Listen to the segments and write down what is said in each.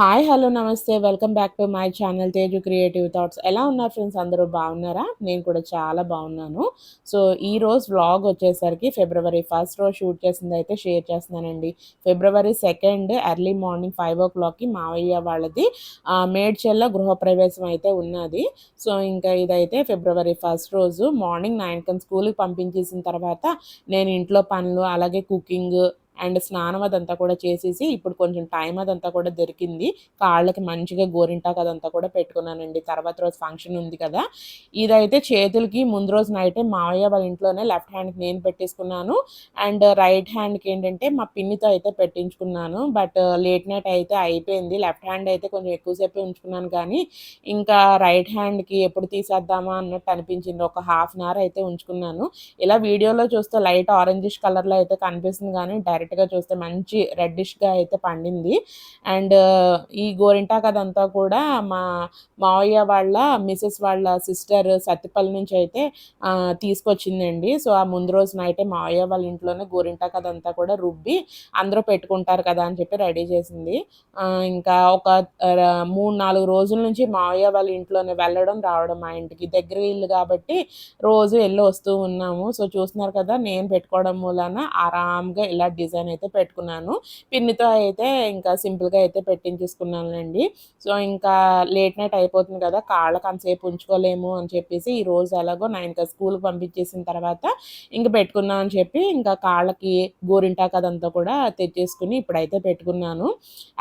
Hi hello నమస్తే. Welcome back to my channel Teju creative thoughts. ఎలా ఉన్నారు friends? అందరూ బాగున్నారా? నేను కూడా చాలా బాగున్నాను. సో ఈ రోజు వ్లాగ్ వచ్చేసరికి ఫిబ్రవరి ఫస్ట్ రోజు షూట్ చేసింది అయితే షేర్ చేస్తున్నానండి. February second early morning five ఓ క్లాక్కి మావయ్య వాళ్ళది మేడ్చెల్ల గృహప్రవేశం అయితే ఉన్నది. సో ఇంకా ఇదైతే ఫిబ్రవరి ఫస్ట్ రోజు మార్నింగ్ నైన్ కన్ స్కూల్కి పంపించేసిన తర్వాత నేను ఇంట్లో పనులు అలాగే కుకింగ్ అండ్ స్నానం అదంతా కూడా చేసేసి ఇప్పుడు కొంచెం టైం అదంతా కూడా దొరికింది. కాళ్ళకి మంచిగా గోరింటాకు అదంతా కూడా పెట్టుకున్నానండి. తర్వాత రోజు ఫంక్షన్ ఉంది కదా. ఇదైతే చేతులకి ముందు రోజు నైటే మావయ్య వాళ్ళ ఇంట్లోనే లెఫ్ట్ హ్యాండ్కి నేను పెట్టేసుకున్నాను. అండ్ రైట్ హ్యాండ్కి ఏంటంటే మా పిన్నితో అయితే పెట్టించుకున్నాను. బట్ లేట్ నైట్ అయితే అయిపోయింది. లెఫ్ట్ హ్యాండ్ అయితే కొంచెం ఎక్కువసేపు ఉంచుకున్నాను కానీ ఇంకా రైట్ హ్యాండ్కి ఎప్పుడు తీసేద్దామా అన్నట్టు అనిపించింది. ఒక హాఫ్ అన్ అవర్ అయితే ఉంచుకున్నాను. ఇలా వీడియోలో చూస్తే లైట్ ఆరెంజిష్ కలర్లో అయితే కనిపిస్తుంది కానీ డైరెక్ట్ డైరెక్ట్గా చూస్తే మంచి రెడ్డిష్గా అయితే పండింది. అండ్ ఈ గోరింటాక్ అదంతా కూడా మా మావయ్య వాళ్ళ మిసెస్ వాళ్ళ సిస్టర్ సత్తిపల్లి నుంచి అయితే తీసుకొచ్చిందండి. సో ఆ ముందు రోజు నైటే మావయ్య వాళ్ళ ఇంట్లోనే గోరింటాక్ అదంతా కూడా రుబ్బి అందరూ పెట్టుకుంటారు కదా అని చెప్పి రెడీ చేసింది. ఇంకా ఒక మూడు నాలుగు రోజుల నుంచి మావయ్య వాళ్ళ ఇంట్లోనే వెళ్ళడం రావడం మా ఇంటికి. దగ్గర ఇల్లు కాబట్టి రోజు వెళ్ళి వస్తూ ఉన్నాము. సో చూస్తున్నారు కదా నేను పెట్టుకోవడం మూలాన ఆరామ్గా ఇలా డిజైన్ అయితే పెట్టుకున్నాను. పిన్నితో అయితే ఇంకా సింపుల్గా అయితే పెట్టించేసుకున్నానండి సో ఇంకా లేట్ నైట్ అయిపోతుంది కదా కాళ్ళకి అంతసేపు ఉంచుకోలేము అని చెప్పేసి ఈ రోజు ఎలాగో నైన్కి స్కూల్కి పంపించేసిన తర్వాత ఇంక పెట్టుకుందాం అని చెప్పి ఇంకా కాళ్ళకి గోరింటాకు అదంతా కూడా తెచ్చేసుకుని ఇప్పుడైతే పెట్టుకున్నాను.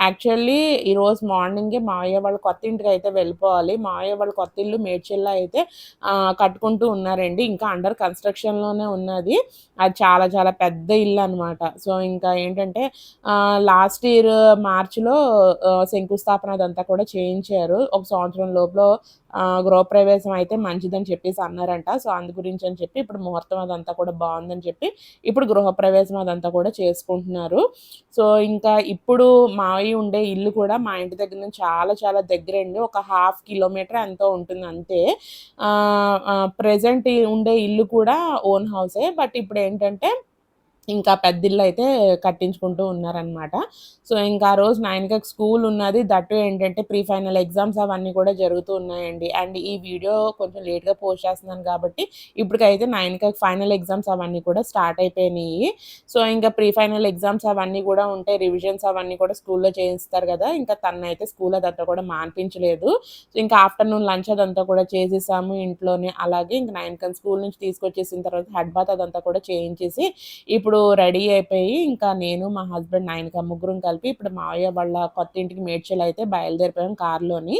యాక్చువల్లీ ఈరోజు మార్నింగే మావయ్య వాళ్ళ కొత్త ఇంటికి అయితే వెళ్ళిపోవాలి. మావయ్య వాళ్ళ కొత్త ఇల్లు మేడ్చిల్లా అయితే కట్టుకుంటూ ఉన్నారండి. ఇంకా అండర్ కన్స్ట్రక్షన్లోనే ఉన్నది. అది చాలా చాలా పెద్ద ఇల్లు అనమాట సో ఇంకా ఏంటంటే లాస్ట్ ఇయర్ మార్చిలో శంకుస్థాపన అదంతా కూడా చేయించారు. ఒక సంవత్సరం లోపల గృహప్రవేశం అయితే మంచిదని చెప్పేసి అన్నారంట. సో అందు గురించి అని చెప్పి ఇప్పుడు ముహూర్తం అదంతా కూడా బాగుందని చెప్పి ఇప్పుడు గృహప్రవేశం అదంతా కూడా చేసుకుంటున్నారు. సో ఇంకా ఇప్పుడు మావయ్య ఉండే ఇల్లు కూడా మా ఇంటి దగ్గర నుంచి చాలా చాలా దగ్గర అండి ఒక హాఫ్ కిలోమీటర్ ఎంతో ఉంటుంది అంతే. ప్రజెంట్ ఉండే ఇల్లు కూడా ఓన్ హౌసే. బట్ ఇప్పుడు ఏంటంటే ఇంకా పెద్ద ఇల్లు అయితే కట్టించుకుంటూ ఉన్నారనమాట సో ఇంకా ఆ రోజు నైన్కి స్కూల్ ఉన్నది. దట్టు ఏంటంటే ప్రీ ఫైనల్ ఎగ్జామ్స్ అవన్నీ కూడా జరుగుతూ ఉన్నాయండి. అండ్ ఈ వీడియో కొంచెం లేట్గా పోస్ట్ చేస్తున్నాను కాబట్టి ఇప్పటికైతే నైన్కి ఫైనల్ ఎగ్జామ్స్ అవన్నీ కూడా స్టార్ట్ అయిపోయినాయి. సో ఇంకా ప్రీ ఫైనల్ ఎగ్జామ్స్ అవన్నీ కూడా ఉంటాయి. రివిజన్స్ అవన్నీ కూడా స్కూల్లో చేయిస్తారు కదా. ఇంకా తనైతే స్కూల్ అదంతా కూడా మాన్పించలేదు. సో ఇంకా ఆఫ్టర్నూన్ లంచ్ అదంతా కూడా చేసేసాము ఇంట్లోనే. అలాగే ఇంకా నైన్ స్కూల్ నుంచి తీసుకొచ్చేసిన తర్వాత హెడ్ బాత్ అదంతా కూడా చేయించేసి ఇప్పుడు రెడీ అయిపోయి ఇంకా నేను మా హస్బెండ్ నైన్ ముగ్గురం కలిపి ఇప్పుడు మావయ్య వాళ్ళ కొత్త ఇంటికి మేడ్చల్ అయితే బయలుదేరిపోయాం కార్లోని.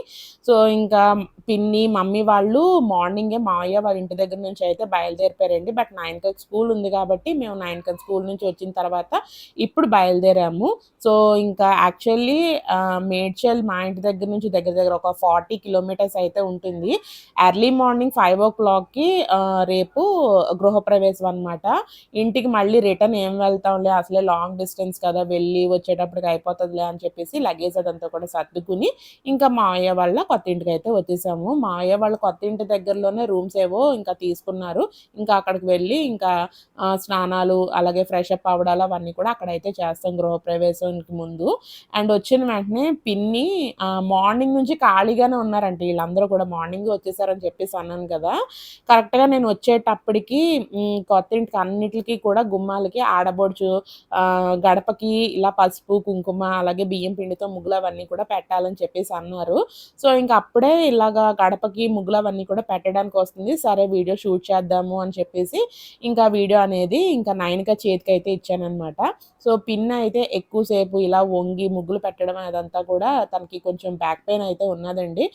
సో ఇంకా పిన్ని మమ్మీ వాళ్ళు మార్నింగే మావయ్య వాళ్ళ ఇంటి దగ్గర నుంచి అయితే బయలుదేరిపోయారండి. బట్ నైన్ స్కూల్ ఉంది కాబట్టి మేము నైన్ స్కూల్ నుంచి వచ్చిన తర్వాత ఇప్పుడు బయలుదేరాము. సో ఇంకా యాక్చువల్లీ మేడ్చల్ మా ఇంటి దగ్గర నుంచి దగ్గర దగ్గర ఒక ఫార్టీ కిలోమీటర్స్ అయితే ఉంటుంది. ఎర్లీ మార్నింగ్ ఫైవ్ ఓ క్లాక్కి రేపు గృహప్రవేశం అనమాట ఇంటికి మళ్ళీ రిటర్న్ ఏం వెళ్తాంలే అసలే లాంగ్ డిస్టెన్స్ కదా వెళ్ళి వచ్చేటప్పటికి అయిపోతుందిలే అని చెప్పేసి లగేజ్ అదంతా కూడా సర్దుకుని ఇంకా మావయ్య వాళ్ళ కొత్త ఇంటికి అయితే వచ్చేసాము. మావయ్య వాళ్ళ కొత్త ఇంటి దగ్గరలోనే రూమ్స్ ఏవో ఇంకా తీసుకున్నారు. ఇంకా అక్కడికి వెళ్ళి ఇంకా స్నానాలు అలాగే ఫ్రెష్ అప్ అవడాలు అవన్నీ కూడా అక్కడైతే చేస్తాం గృహప్రవేశానికి ముందు. అండ్ వచ్చిన వెంటనే పిన్ని మార్నింగ్ నుంచి ఖాళీగానే ఉన్నారంట. వీళ్ళందరూ కూడా మార్నింగ్ వచ్చేసారని చెప్పేసి అన్నాను కదా. కరెక్ట్గా నేను వచ్చేటప్పటికి కొత్త ఇంటికి అన్నిటికీ కూడా గుమ్మాలకి ఆడబొడుచు గడపకి ఇలా పసుపు కుంకుమ అలాగే బియ్యం పిండితో ముగ్గులు అవన్నీ కూడా పెట్టాలని చెప్పేసి అన్నారు. సో ఇంకా అప్పుడే ఇలాగా గడపకి ముగ్గులు అవన్నీ కూడా పెట్టడానికి వస్తుంది. సరే వీడియో షూట్ చేద్దాము అని చెప్పేసి ఇంకా వీడియో అనేది ఇంకా నైన్గా చేతికి అయితే ఇచ్చానమాట సో పిన్ అయితే ఎక్కువసేపు ఇలా వంగి ముగ్గులు పెట్టడం అదంతా కూడా తనకి కొంచెం బ్యాక్ పెయిన్ అయితే ఉన్నదండి.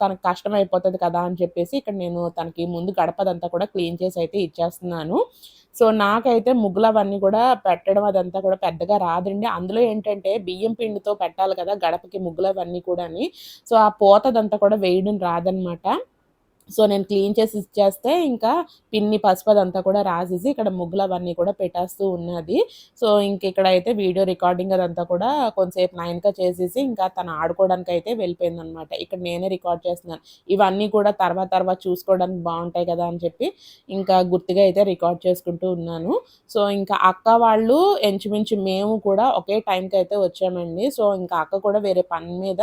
తనకు కష్టం అయిపోతుంది కదా అని చెప్పేసి ఇక్కడ నేను తనకి ముందు గడపదంతా కూడా క్లీన్ చేసి అయితే ఇచ్చేస్తున్నాను. సో నాకైతే ముగ్గులు అవన్నీ కూడా పెట్టడం అదంతా కూడా పెద్దగా రాదండి. అందులో ఏంటంటే బియ్యం పిండితో పెట్టాలి కదా గడపకి ముగ్గులు అవన్నీ కూడాని. సో ఆ పోతదంతా కూడా వేయడం రాదనమాట. సో నేను క్లీన్ చేసి ఇచ్చేస్తే ఇంకా పిన్ని పసుపు అదంతా కూడా రాసేసి ఇక్కడ ముగ్గులు అవన్నీ కూడా పెట్టేస్తూ ఉన్నది. సో ఇంక ఇక్కడ అయితే వీడియో రికార్డింగ్ అదంతా కూడా కొంతసేపు నైన్గా చేసేసి ఇంకా తను ఆడుకోవడానికి అయితే వెళ్ళిపోయింది అనమాట ఇక్కడ నేనే రికార్డ్ చేస్తున్నాను. ఇవన్నీ కూడా తర్వాత తర్వాత చూసుకోవడానికి బాగుంటాయి కదా అని చెప్పి ఇంకా గుర్తుగా అయితే రికార్డ్ చేసుకుంటూ ఉన్నాను. సో ఇంకా అక్క వాళ్ళు ఎంచుమించు మేము కూడా ఒకే టైంకి అయితే వచ్చామండి. సో ఇంకా అక్క కూడా వేరే పని మీద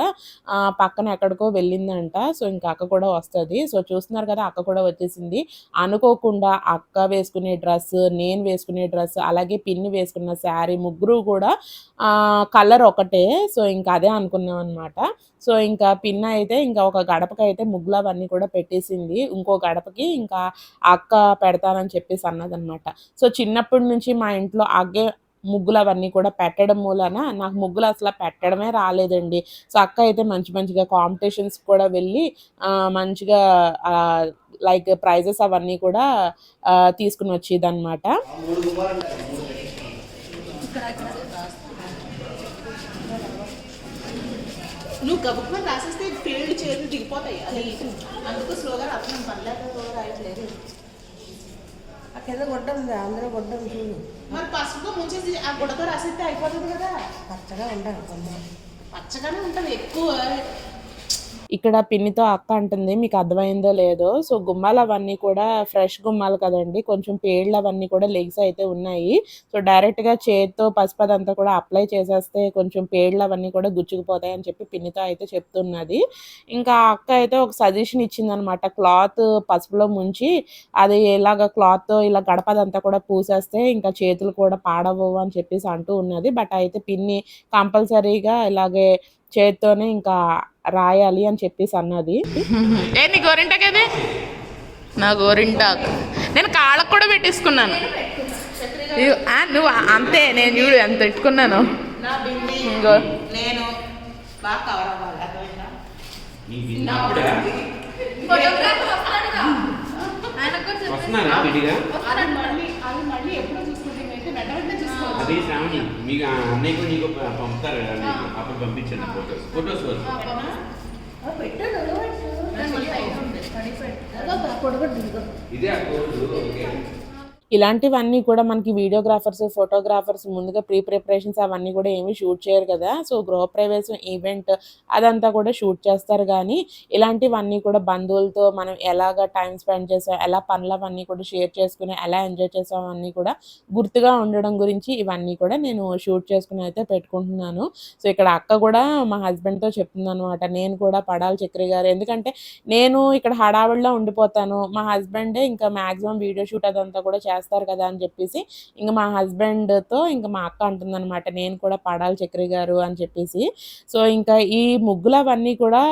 పక్కన ఎక్కడికో వెళ్ళిందంట. సో ఇంకా అక్క కూడా వస్తుంది. సో చూస్తున్నారు కదా అక్క కూడా వచ్చేసింది. అనుకోకుండా అక్క వేసుకునే డ్రెస్ నేను వేసుకునే డ్రెస్ అలాగే పిన్ని వేసుకున్న శారీ ముగ్గురు కూడా కలర్ ఒకటే. సో ఇంకా అదే అనుకున్నాం అనమాట సో ఇంకా పిన్న అయితే ఇంకా ఒక గడపకి అయితే ముగ్గులు అవన్నీ కూడా పెట్టేసింది. ఇంకో గడపకి ఇంకా అక్క పెడతానని చెప్పేసి అన్నదన్నమాట. సో చిన్నప్పటి నుంచి మా ఇంట్లో అగ్గే ముగ్గులు అవన్నీ కూడా పెట్టడం మూలన నాకు ముగ్గులు అసలు పెట్టడమే రాలేదండి. సో అక్క అయితే మంచి మంచిగా కాంపిటీషన్స్ కూడా వెళ్ళి మంచిగా లైక్ ప్రైజెస్ అవన్నీ కూడా తీసుకుని వచ్చేది అనమాట నువ్వు రాసేస్తే ఫీల్డ్ చేతులు దిగిపోతాయి. అది అందుకు స్లోగా రాయట్లేదు. కింద గుడ్డ ఉంది అందరూ గుడ్డ ఉంది మరి పసుపుతో ముంచేసి ఆ గుడ్డతో రాసేస్తే అయిపోతుంది కదా. పచ్చగా ఉండాలి కొంచెం. పచ్చగానే ఉంటుంది ఎక్కువ ఇక్కడ పిన్నితో అక్క అంటుంది మీకు అర్థమైందో లేదో? సో గుమ్మాలు అవన్నీ కూడా ఫ్రెష్ గుమ్మాలు కదండి. కొంచెం పేర్లు అవన్నీ కూడా లెగ్స్ అయితే ఉన్నాయి. సో డైరెక్ట్గా చేతితో పసుపు అదంతా కూడా అప్లై చేసేస్తే కొంచెం పేర్లు అవన్నీ కూడా గుచ్చుకుపోతాయి అని చెప్పి పిన్నితో అయితే చెప్తున్నది. ఇంకా అక్క అయితే ఒక సజెషన్ ఇచ్చిందనమాట. క్లాత్ పసుపులో ముంచి అది ఇలాగ క్లాత్తో ఇలా గడపదంతా కూడా పూసేస్తే ఇంకా చేతులు కూడా పాడవు అని చెప్పేసి అంటూ ఉన్నది. బట్ అయితే పిన్ని కంపల్సరీగా ఇలాగే చేత్తోనే ఇంకా రాయాలి అని చెప్పేసి అన్నది. ఏ నీ గోరింటాక్ ఏది? నా గోరింటాక్. నేను కాళ్ళకు కూడా పెట్టేసుకున్నాను. నువ్వు అంతే నేను చూడు ఎంత పెట్టుకున్నాను. ఇంకో. నేను బాగా కవర్ వస్తున్నారా విడిగా మళ్ళీ అది మళ్ళీ ఎప్పుడో చూసుకుంటే వెంట వెంటనే చూసుకోవాలి అది శ్రావణి మీకు ఆ అన్నయ్యకు నీకు పంపుతారు కదా మీకు అప్పుడు పంపించండి ఫోటోస్ ఫోటోస్ వరకు. ఇదే ఆ కోడ్ ఓకే. ఇలాంటివన్నీ కూడా మనకి వీడియోగ్రాఫర్స్ ఫోటోగ్రాఫర్స్ ముందుగా ప్రీ ప్రిపరేషన్స్ అవన్నీ కూడా ఏమీ షూట్ చేయరు కదా. సో గృహప్రవేశం ఈవెంట్ అదంతా కూడా షూట్ చేస్తారు కానీ ఇలాంటివన్నీ కూడా బంధువులతో మనం ఎలాగ టైం స్పెండ్ చేసాం ఎలా పనులు అవన్నీ కూడా షేర్ చేసుకుని ఎలా ఎంజాయ్ చేసాం అన్నీ కూడా గుర్తుగా ఉండడం గురించి ఇవన్నీ కూడా నేను షూట్ చేసుకుని అయితే పెట్టుకుంటున్నాను. సో ఇక్కడ అక్క కూడా మా హస్బెండ్తో చెప్తుంది అనమాట నేను కూడా పడాలి చక్రి గారు. ఎందుకంటే నేను ఇక్కడ హడావిడిలో ఉండిపోతాను. మా హస్బెండే ఇంకా మ్యాక్సిమం వీడియో షూట్ అదంతా కూడా చేస్తాను చేస్తారు కదా అని చెప్పేసి ఇంకా మా హస్బెండ్తో ఇంకా మా అక్క అంటుందన్నమాట నేను కూడా పడాలి చక్రి గారు అని చెప్పేసి. సో ఇంకా ఈ ముగ్గులు అవన్నీ కూడా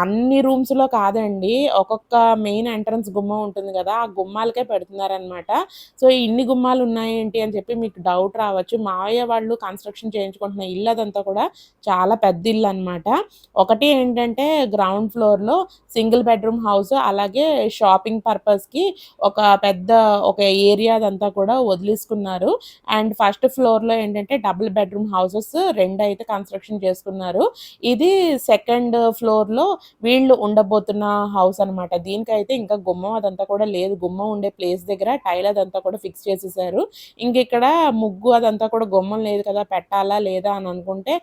అన్ని రూమ్స్లో కాదండి ఒక్కొక్క మెయిన్ ఎంట్రన్స్ గుమ్మం ఉంటుంది కదా ఆ గుమ్మాలకే పెడుతున్నారనమాట సో ఇన్ని గుమ్మాలు ఉన్నాయేంటి అని చెప్పి మీకు డౌట్ రావచ్చు. మావయ్య వాళ్ళు కన్స్ట్రక్షన్ చేయించుకుంటున్న ఇల్లు అదంతా కూడా చాలా పెద్ద ఇల్లు అనమాట ఒకటి ఏంటంటే గ్రౌండ్ ఫ్లోర్లో సింగిల్ బెడ్రూమ్ హౌస్ అలాగే షాపింగ్ పర్పస్కి ఒక పెద్ద ఒక ఏరియా అదంతా కూడా వదిలేసుకున్నారు. అండ్ ఫస్ట్ ఫ్లోర్లో ఏంటంటే డబుల్ బెడ్రూమ్ హౌసెస్ రెండు అయితే కన్స్ట్రక్షన్ చేసుకున్నారు. ఇది సెకండ్ ఫ్లోర్లో వీళ్ళు ఉండబోతున్న హౌస్ అనమాట దీనికైతే ఇంకా గుమ్మం అదంతా కూడా లేదు. గుమ్మం ఉండే ప్లేస్ దగ్గర టైల్ అదంతా కూడా ఫిక్స్ చేసేసారు. ఇంక ఇక్కడ ముగ్గు అదంతా కూడా గుమ్మం లేదు కదా పెట్టాలా లేదా అని అనుకుంటే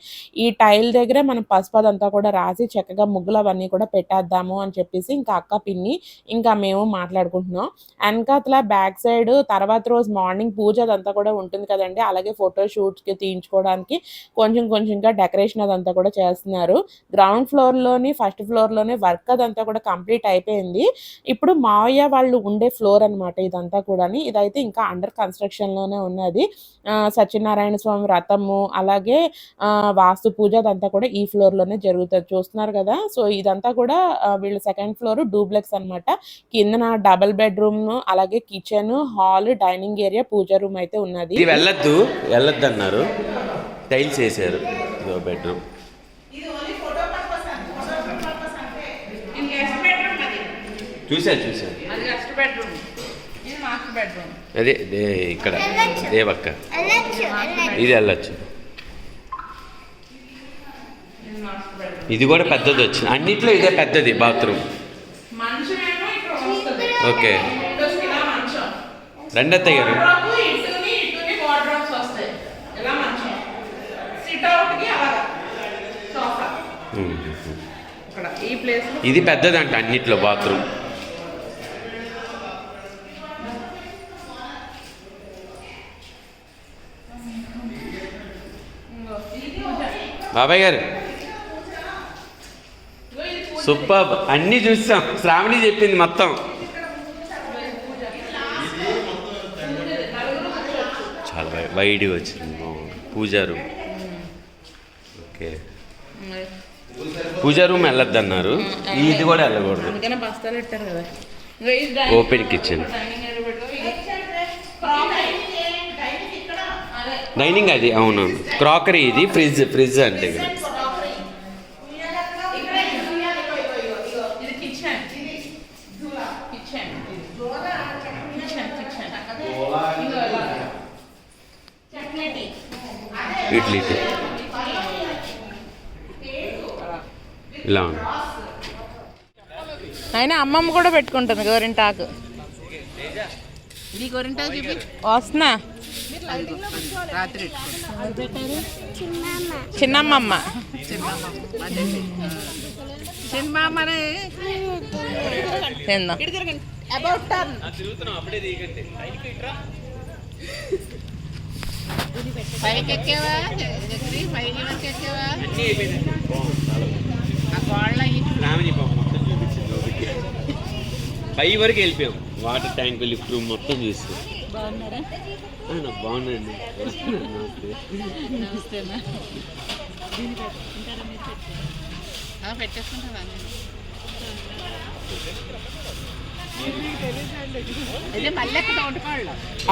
ఈ టైల్ దగ్గరే మనం పసుపు అదంతా కూడా రాసి చక్కగా ముగ్గులు అవన్నీ కూడా పెట్టేద్దాము అని చెప్పేసి ఇంకా అక్క పిన్ని ఇంకా మేము మాట్లాడుకుంటున్నాం. వెనకాతల బ్యాక్ సైడ్ తర్వాత రోజు మార్నింగ్ పూజ అదంతా కూడా ఉంటుంది కదండి. అలాగే ఫోటో షూట్స్కి తీయించుకోవడానికి కొంచెం కొంచెంగా డెకరేషన్ అదంతా కూడా చేస్తున్నారు. గ్రౌండ్ ఫ్లోర్లోని ఫస్ట్ ఫ్లోర్లోనే వర్క్ అదంతా కూడా కంప్లీట్ అయిపోయింది. ఇప్పుడు మావయ్య వాళ్ళు ఉండే ఫ్లోర్ అనమాట ఇదంతా కూడా ఇదైతే ఇంకా అండర్ కన్స్ట్రక్షన్లోనే ఉన్నది. ఆ, సత్యనారాయణ స్వామి రథము అలాగే వాస్తు పూజ అదంతా కూడా ఈ ఫ్లోర్లోనే జరుగుతుంది. చూస్తున్నారు కదా? సో ఇదంతా కూడా వీళ్ళు వీళ్ళ సెకండ్ ఫ్లోర్ డూప్లెక్స్ అనమాట కిందన డబల్ బెడ్రూమ్ అలాగే కిచెన్ హాల్ డైనింగ్ ఏరియా పూజ రూమ్ అయితే ఉన్నది. వెళ్ళొద్దు వెళ్ళొద్దు అన్నారు టైల్స్ వేసారు ఇదో బెడ్రూమ్. చూసా చూసా అది ఇక్కడ దేవక్క ఇది వెళ్ళొచ్చు. ఇది కూడా పెద్దది వచ్చింది. అన్నిట్లో ఇదే పెద్దది బాత్రూమ్. ఓకే. రండి అత్తయ్య గారు ఇది పెద్దదంట అన్నిట్లో బాత్రూమ్. బాబాయ్ గారు సూపర్. అన్నీ చూస్తాం శ్రావణి చెప్పింది మొత్తం చాలా వై- వైడ్గా వచ్చింది పూజా రూమ్. ఓకే. పూజా రూమ్ వెళ్ళొద్దన్నారు. ఇది కూడా వెళ్ళకూడదు. Open kitchen. డైనింగ్. అదే. డైనింగ్ అది అవును. క్రాకరీ ఇది ఫ్రిడ్జ్ ఫ్రిడ్జ్ అంటే ఇక్కడ ఇది చూడాలి. ఇగో, ఇగో, ఇగో, ఇగో. ఇది కిచెన్ ఇది కిచెన్ కిచెన్ కిచెన్ ఇగో ఇలా. చట్నీ ఇడ్లీ ఇలా ఉంది అయినా అమ్మమ్మ కూడా పెట్టుకుంటుంది గోరింటాకు. ఇది గోరింటాకు చూపి. వస్తున్నా. చిన్నమ్మమ్మ తిందాం పైకి ఎక్కేవా పైకి వరకు ఎక్కేవా ఆ గోళ్ళ పై వరకు వెళ్ళిపోయాం. వాటర్ ట్యాంక్ లిఫ్ట్ రూమ్ మొత్తం చూసి బాగున్నాయండి. నమస్తే. పెట్టేసుకుంటావా?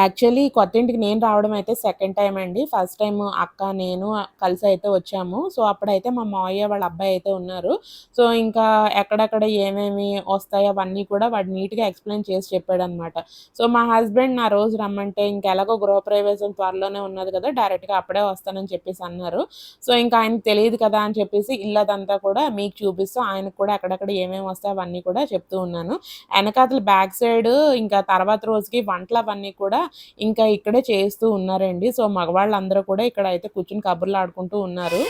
యాక్చువల్లీ కొత్త ఇంటికి నేను రావడం అయితే సెకండ్ టైం అండి. ఫస్ట్ టైం అక్క నేను కలిసి అయితే వచ్చాము. సో అప్పుడైతే మా మావయ్య వాళ్ళ అబ్బాయి అయితే ఉన్నారు. సో ఇంకా ఎక్కడెక్కడ ఏమేమి వస్తాయో అవన్నీ కూడా వాడు నీట్గా ఎక్స్ప్లెయిన్ చేసి చెప్పాడు అనమాట సో మా హస్బెండ్ నా రోజు రమ్మంటే ఇంకా ఎలాగో గృహప్రవేశం త్వరలోనే ఉన్నది కదా డైరెక్ట్గా అప్పుడే వస్తానని చెప్పేసి అన్నారు. సో ఇంకా ఆయనకు తెలియదు కదా అని చెప్పేసి ఇల్లదంతా కూడా మీకు చూపిస్తూ ఆయనకు కూడా ఎక్కడెక్కడ ఏమేమి వస్తాయో అవన్నీ కూడా చెప్తూ ఉన్నాను. అసలు బ్యాక్ సైడ్ ఇంకా తర్వాత రోజుకి వంటలు అవన్నీ కూడా ఇంకా ఇక్కడే చేస్తూ ఉన్నారండి. సో మగవాళ్ళందరూ కూడా ఇక్కడ అయితే కూర్చుని కబుర్లు ఆడుకుంటూ ఉన్నారు.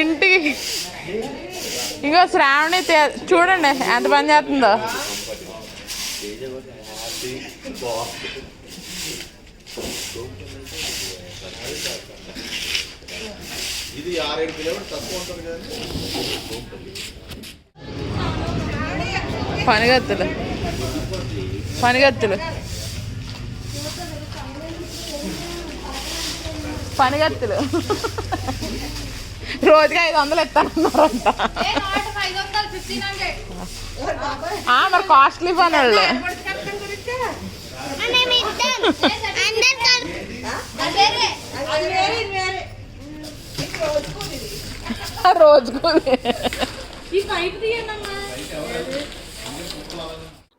ఇంటికి ఇంకో శ్రావణి చూడండి ఎంత పని చేస్తుందో. ఇది ఆరేడు కిలోమీటర్ తక్కువ ఉంటుంది కానీ పనిగత్తులు. పనిగత్తులు. పనిగత్తులు. రోజుకి ఐదు వందలు ఇస్తానన్నారంట ఆ, మరి కాస్ట్లీ పని వాళ్ళు. అది వేరే ఇది ఈ పైపు తీయనమ్మా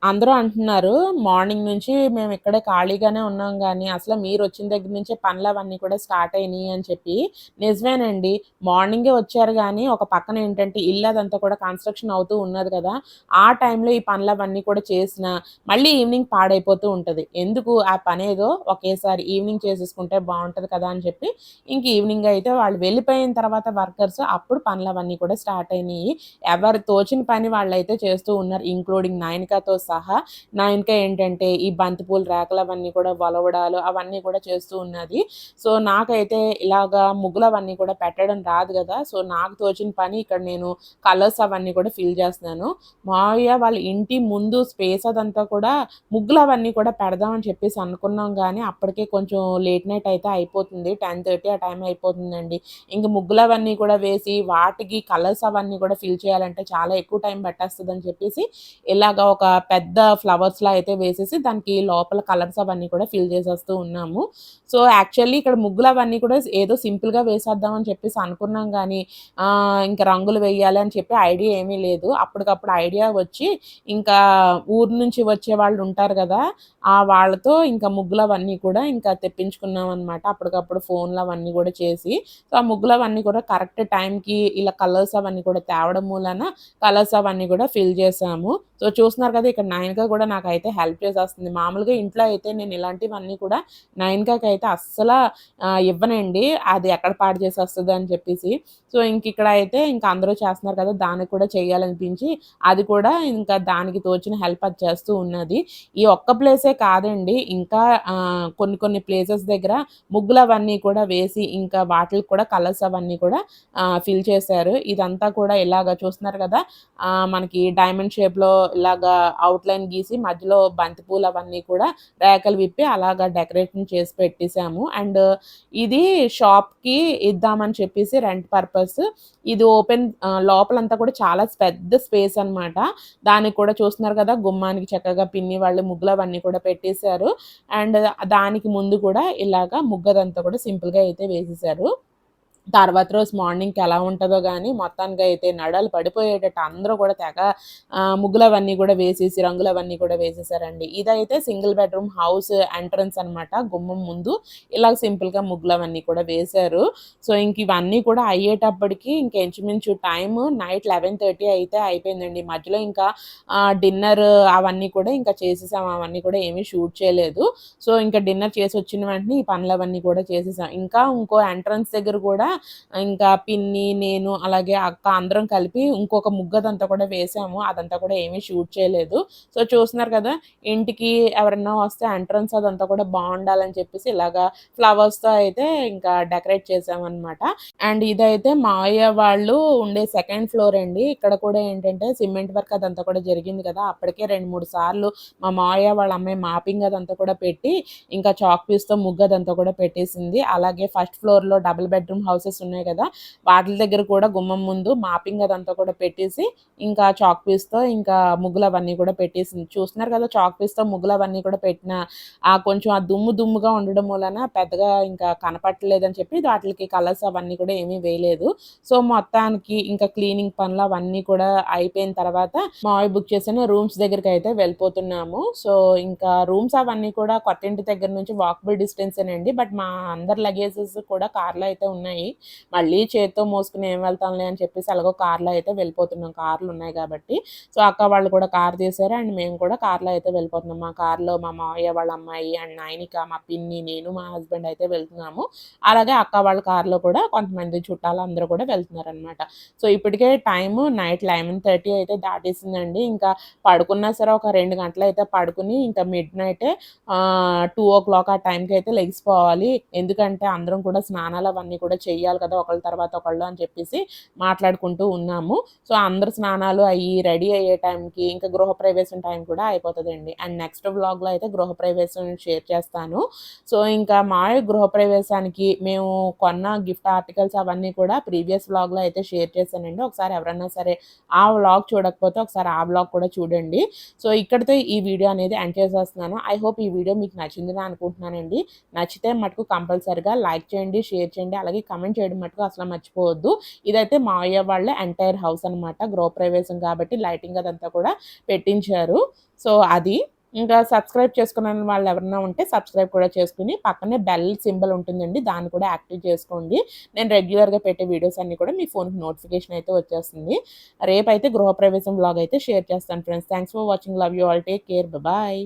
అందరూ అంటున్నారు మార్నింగ్ నుంచి మేము ఇక్కడే ఖాళీగానే ఉన్నాం కానీ అసలు మీరు వచ్చిన దగ్గర నుంచే పనులు అవన్నీ కూడా స్టార్ట్ అయినాయి అని చెప్పి. నిజమేనండి. మార్నింగే వచ్చారు కానీ ఒక పక్కన ఏంటంటే ఇల్లు అదంతా కూడా కన్స్ట్రక్షన్ అవుతూ ఉన్నది కదా ఆ టైంలో ఈ పనులు అవన్నీ కూడా చేసిన మళ్ళీ ఈవినింగ్ పాడైపోతూ ఉంటుంది. ఎందుకు? ఆ పని ఏదో ఒకేసారి ఈవినింగ్ చేసేసుకుంటే బాగుంటుంది కదా అని చెప్పి. ఇంక ఈవినింగ్ అయితే వాళ్ళు వెళ్ళిపోయిన తర్వాత వర్కర్స్ అప్పుడు పనులు అవన్నీ కూడా స్టార్ట్ అయినాయి. ఎవరు తోచిన పని వాళ్ళు అయితే చేస్తూ ఉన్నారు ఇంక్లూడింగ్ నాయనికాతో సహా నా ఇంకా ఏంటంటే ఈ బంతిపూల రేకలు అవన్నీ కూడా వలవడాలు అవన్నీ కూడా చేస్తూ ఉన్నది. సో నాకైతే ఇలాగా ముగ్గులు అవన్నీ కూడా పెట్టడం రాదు కదా. సో నాకు తోచిన పని ఇక్కడ నేను కలర్స్ అవన్నీ కూడా ఫిల్ చేస్తున్నాను. మావయ్య వాళ్ళ ఇంటి ముందు స్పేస్ అదంతా కూడా ముగ్గులు అవన్నీ కూడా పెడదామని చెప్పేసి అనుకున్నాం కానీ అప్పటికే కొంచెం లేట్ నైట్ అయితే అయిపోతుంది. టెన్ థర్టీ ఆ టైం అయిపోతుందండి. ఇంక ముగ్గులు అవన్నీ కూడా వేసి వాటికి కలర్స్ అవన్నీ కూడా ఫిల్ చేయాలంటే చాలా ఎక్కువ టైం పట్టేస్తుంది అని చెప్పేసి ఇలాగ ఒక పెద్ద ఫ్లవర్స్‌లా అయితే వేసేసి దానికి లోపల కలర్స్ అవన్నీ కూడా ఫిల్ చేసేస్తూ ఉన్నాము. సో, యాక్చువల్లీ ఇక్కడ ముగ్గులు అవన్నీ కూడా ఏదో సింపుల్‌గా వేసేద్దాం అని చెప్పేసి అనుకున్నాం కానీ ఇంకా రంగులు వేయాలి అని చెప్పి ఐడియా ఏమీ లేదు. అప్పటికప్పుడు ఐడియా వచ్చి ఇంకా ఊరు నుంచి వచ్చే వాళ్ళు ఉంటారు కదా ఆ వాళ్ళతో ఇంకా ముగ్గులు అవన్నీ కూడా ఇంకా తెప్పించుకున్నాం అనమాట అప్పటికప్పుడు ఫోన్లు అవన్నీ కూడా చేసి, సో, ఆ ముగ్గులు అవన్నీ కూడా కరెక్ట్ టైంకి ఇలా కలర్స్ అవన్నీ కూడా తేవడం మూలన కలర్స్ అవన్నీ కూడా ఫిల్ చేసాము సో, చూస్తున్నారు కదా! ఇక్కడ నయనిక కూడా నాకైతే హెల్ప్ చేసేస్తుంది. మామూలుగా ఇంట్లో అయితే నేను ఇలాంటివన్నీ కూడా నయనికకైతే అస్సల అస్సలు ఇవ్వనండి. అది ఎక్కడ పాడు చేసేస్తుంది అని చెప్పేసి. సో, ఇంక ఇక్కడ అయితే ఇంకా అందరూ చేస్తున్నారు కదా! దానికి కూడా చేయాలనిపించి అది కూడా ఇంకా దానికి తోచిన హెల్ప్ అది చేస్తూ ఉన్నది. ఈ ఒక్క ప్లేసే కాదండి. ఇంకా కొన్ని కొన్ని ప్లేసెస్ దగ్గర ముగ్గులు అవన్నీ కూడా వేసి ఇంకా వాటికి కూడా కలర్స్ అవన్నీ కూడా ఫిల్ చేశారు. ఇదంతా కూడా ఇలాగ చూస్తున్నారు కదా! మనకి డైమండ్ షేప్‌లో ఇలాగా అవుట్‌లైన్ గీసి మధ్యలో బంతిపూలు అవన్నీ కూడా రేకలు విప్పి అలాగా డెకరేషన్ చేసి పెట్టేశాము అండ్ ఇది షాప్‌కి ఇద్దామని చెప్పేసి రెంట్ పర్పస్. ఇది ఓపెన్ లోపలంతా కూడా చాలా పెద్ద స్పేస్ అనమాట. దానికి కూడా చూస్తున్నారు కదా! గుమ్మానికి చక్కగా పిన్ని వాళ్ళు ముగ్గులు అవన్నీ కూడా పెట్టేశారు. అండ్ దానికి ముందు కూడా ఇలాగా ముగ్గదంతా కూడా సింపుల్‌గా అయితే వేసేశారు. తర్వాత రోజు మార్నింగ్‌కి ఎలా ఉంటుందో కానీ మొత్తానికి అయితే నడలు పడిపోయేటట్టు అందరూ కూడా తెగ ముగ్గులవన్నీ కూడా వేసేసి, రంగులవన్నీ కూడా వేసేసారండి. ఇదైతే సింగిల్ బెడ్‌రూమ్ హౌస్ ఎంట్రన్స్ అనమాట. గుమ్మం ముందు ఇలా సింపుల్‌గా ముగ్గులవన్నీ కూడా వేశారు. సో, ఇంక ఇవన్నీ కూడా అయ్యేటప్పటికి ఇంకెంచుమించు ఇంచుమించు నైట్ నైట్ 11:30 అయితే అయిపోయిందండి. మధ్యలో ఇంకా డిన్నర్ అవన్నీ కూడా ఇంకా చేసేసాం. అవన్నీ కూడా ఏమీ షూట్ చేయలేదు. సో, ఇంకా డిన్నర్ చేసి వచ్చిన వెంటనే ఈ పనులవన్నీ కూడా చేసేసాం. ఇంకా ఇంకో ఎంట్రన్స్ దగ్గర కూడా ఇంకా పిన్ని, నేను అలాగే అక్క అందరం కలిపి ఇంకొక ముగ్గదంతా కూడా వేసాము. అదంతా కూడా ఏమీ షూట్ చేయలేదు. సో, చూస్తున్నారు కదా! ఇంటికి ఎవరన్నా వస్తే ఎంట్రన్స్ అదంతా కూడా బాగుండాలని చెప్పేసి ఇలాగా ఫ్లవర్స్‌తో అయితే ఇంకా డెకరేట్ చేసామన్నమాట అండ్ ఇదైతే మావయ్య వాళ్ళు ఉండే సెకండ్ ఫ్లోర్ అండి. ఇక్కడ కూడా ఏంటంటే సిమెంట్ వర్క్ అదంతా కూడా జరిగింది కదా! అప్పటికే 2, 3 సార్లు మా మావయ్య వాళ్ళ అమ్మాయి మాపింగ్ అదంతా కూడా పెట్టి ఇంకా చాక్ పీస్‌తో ముగ్గదంతా కూడా పెట్టేసింది. అలాగే ఫస్ట్ ఫ్లోర్‌లో డబుల్ బెడ్‌రూమ్ హౌసెస్ ఉన్నాయి కదా! వాటి దగ్గర కూడా గుమ్మం ముందు మాపింగ్ అదంతా కూడా పెట్టేసి ఇంకా చాక్ పీస్‌తో ఇంకా ముగ్గులు అవన్నీ కూడా పెట్టేసింది. చూస్తున్నారు కదా! చాక్ పీస్‌తో ముగ్గులవన్నీ కూడా పెట్టిన ఆ కొంచెం ఆ దుమ్ము దుమ్ముగా ఉండడం వలన పెద్దగా ఇంకా కనపట్టలేదని చెప్పి వాటికి కలర్స్ అవన్నీ కూడా ఏమీ వేయలేదు. సో, మొత్తానికి ఇంకా క్లీనింగ్ పనులు అవన్నీ కూడా అయిపోయిన తర్వాత మావి బుక్ చేసిన రూమ్స్ దగ్గరికి అయితే వెళ్ళిపోతున్నాము. సో, ఇంకా రూమ్స్ అవన్నీ కూడా కొత్త ఇంటి దగ్గర నుంచి వాకబుల్ డిస్టెన్సేనండి. బట్ మా అందరి లగేజెస్ కూడా కార్‌లో అయితే ఉన్నాయి. మళ్ళీ చేత్తో మోసుకుని ఏం వెళ్తాంలే అని చెప్పేసి అలాగో కార్‌లో అయితే వెళ్ళిపోతున్నాం. కార్లు ఉన్నాయి కాబట్టి. సో, అక్క వాళ్ళు కూడా కార్ తీశారు. అండ్ మేము కూడా కార్‌లో అయితే వెళ్ళిపోతున్నాం. మా కార్‌లో మా మావయ్య వాళ్ళ అమ్మాయి అండ్ నయనిక, మా పిన్ని, నేను, మా హస్బెండ్ అయితే వెళ్తున్నాము. అలాగే అక్క వాళ్ళ కార్‌లో కూడా కొంతమంది చుట్టాలు అందరూ కూడా వెళ్తున్నారు అనమాట సో, ఇప్పటికే టైము నైట్ 11:30 అయితే దాటేసిందండి. ఇంకా పడుకున్నా సరే ఒక రెండు గంటలు అయితే పడుకుని ఇంకా మిడ్ నైటే ఆహ్, 2:00 ఆ టైంకి అయితే లెగిసిపోవాలి. ఎందుకంటే అందరం కూడా స్నానాలు అవన్నీ కూడా చెయ్యాలి కదా! ఒకళ్ళ తర్వాత ఒకళ్ళు అని చెప్పేసి మాట్లాడుకుంటూ ఉన్నాము. సో, అందరు స్నానాలు అయ్యి రెడీ అయ్యే టైంకి ఇంకా గృహప్రవేశం టైం కూడా అయిపోతుందండి అండ్ నెక్స్ట్ వ్లాగ్‌లో అయితే గృహప్రవేశం షేర్ చేస్తాను. సో, ఇంకా మా గృహప్రవేశానికి మేము కొన్న గిఫ్ట్ ఆర్టికల్స్ అవన్నీ కూడా ప్రీవియస్ వ్లాగ్‌లో అయితే షేర్ చేశానండి. ఒకసారి ఎవరన్నా సరే ఆ వ్లాగ్ చూడకపోతే ఒకసారి ఆ వ్లాగ్ కూడా చూడండి. సో, ఇక్కడితో ఈ వీడియో అనేది ఎండ్ చేసేస్తున్నాను. ఐ హోప్ ఈ వీడియో మీకు నచ్చిందని అనుకుంటున్నానండి. నచ్చితే మటుకు కంపల్సరీగా లైక్ చేయండి, షేర్ చేయండి. అలాగే కమెంట్ చేయడం మటుకు అసలు మర్చిపోవద్దు. ఇదైతే మావయ్య వాళ్ళ ఎంటైర్ హౌస్ అనమాట. గృహప్రవేశం కాబట్టి లైటింగ్ అదంతా కూడా పెట్టించారు. సో, అది. ఇంకా సబ్స్క్రైబ్ చేసుకున్న వాళ్ళు ఎవరైనా ఉంటే సబ్స్క్రైబ్ కూడా చేసుకుని పక్కనే బెల్ సింబల్ ఉంటుందండి. దాన్ని కూడా యాక్టివ్ చేసుకోండి. నేను రెగ్యులర్‌గా పెట్టే వీడియోస్ అన్నీ కూడా మీ ఫోన్‌కి నోటిఫికేషన్ అయితే వచ్చేస్తుంది. రేపైతే గృహప్రవేశం బ్లాగ్ అయితే షేర్ చేస్తాను friends. Thanks for watching. Love you all. Take care. Bye.